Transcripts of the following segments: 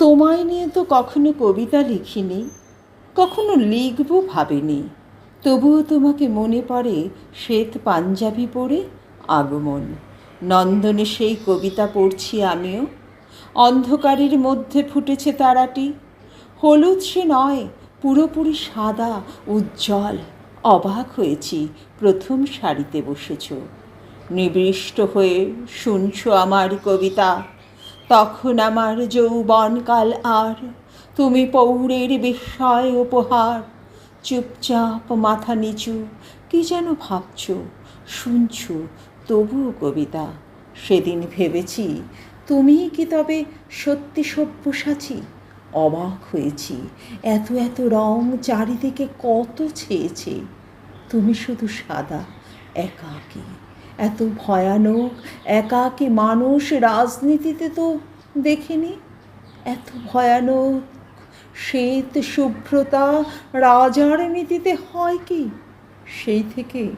তোমায় নিয়ে তো কখনো কবিতা লিখিনি, কখনো লিখব ভাবিনি। তবুও তোমাকে মনে পড়ে শ্বেত পাঞ্জাবি পরে আগমন। নন্দনে সেই কবিতা পড়ছি আমিও। অন্ধকারের মধ্যে ফুটেছে তারাটি। হলুদ সে নয়, পুরোপুরি সাদা, উজ্জ্বল। অবাক হয়েছি, প্রথম সারিতে বসেছ। নিবিষ্ট হয়ে শুনছো আমার কবিতা। তখন আমার যৌবনকাল আর। তুমি পৌরের বিস্ময় উপহার। চুপচাপ মাথা নিচু, কি যেন ভাবছ? শুনছ? তবুও কবিতা, সেদিন ভেবেছি, তুমি কি তবে সত্যি সব্যসাচী? অবাক হয়েছি, এত এত রং চারিদিকে কত ছেয়েছে। তুমি শুধু সাদা, একাকী। এত ভয়ানক, একাকী মানুষ রাজনীতিতে তো দেখিনি? এত ভয়ানক, শ্বেত শুভ্রতা রাজার নীতিতে হয় কি? সেই থেকে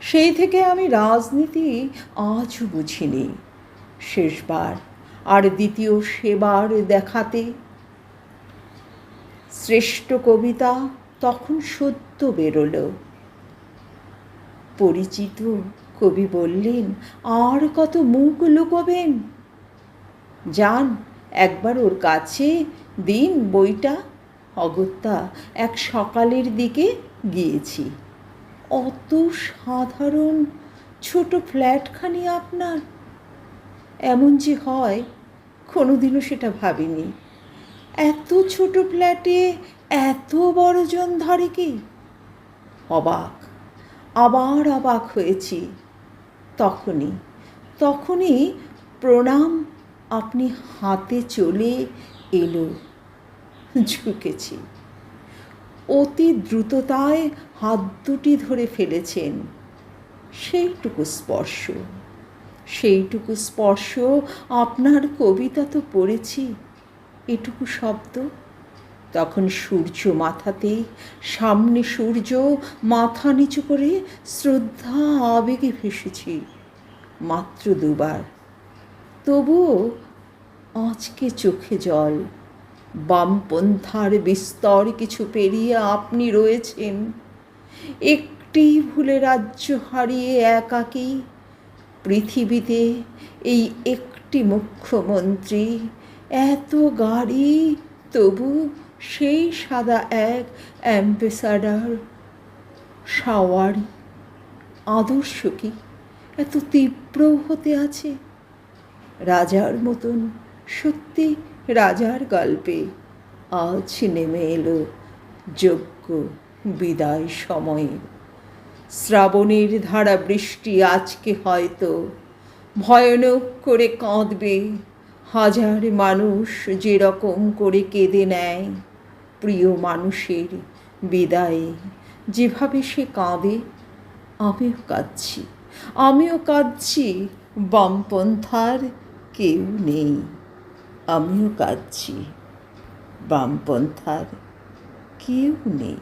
সেই থেকে আমি রাজনীতি আজও বুঝিনি। শেষবার আর দ্বিতীয় সেবার দেখাতে। শ্রেষ্ঠ কবিতা তখন সত্য বেরোলো। পরিচিত কবি বললেন, আর কত মুখ লুকোবেন? যান, একবার ওর কাছে দিন বইটা। অগত্যা, এক সকালের দিকে গিয়েছি। অত সাধারণ ছোট ফ্ল্যাটখানি আপনার? এমন যে হয়, কোনোদিনও সেটা ভাবিনি। এত ছোট ফ্ল্যাটে এত বড়জন ধরে কি? অবাক, আবার অবাক হয়েছি। তখনই তখনই প্রণাম আপনি হাতে চলে এলো, ঝুঁকেছি। অতি দ্রুততায় হাত দুটি ধরে ফেলেছেন। সেইটুকু স্পর্শ সেইটুকু স্পর্শ আপনার কবিতা তো পড়েছি, এটুকু শব্দ। তখন সূর্য মাথাতে সামনে সূর্য মাথা নিচু করে শ্রদ্ধা আবেগে ভেসেছি। মাত্র দুবার। তবুও আজকে চোখে জল। বামপন্থার বিস্তর কিছু পেরিয়ে আপনি রয়েছেন। একটি ভুলে রাজ্য হারিয়ে একাকী। পৃথিবীতে এই একটি মুখ্যমন্ত্রী, এত গাড়ি, তবু সেই সাদা এক অ্যাম্বাসাডার। সাওয়ারি আদর্শ কি? এত তীব্র হতে আছে। রাজার মতন সত্যি রাজার গল্পে আজ নেমে এলো যোগ্য বিদায় সময়ে। শ্রাবণের ধারা বৃষ্টি আজকে হয়তো ভয়ানক করে কাঁদবে। হাজার মানুষ যেরকম করে কেঁদে নেয়, প্রিয় মানুষের বিদায়ে যেভাবে সে কাঁদে, আমিও কাঁদছি। আমিও কাঁদছি বামপন্থার কেউ নেই। আমিও কাঁদছি বামপন্থার কেউ নেই।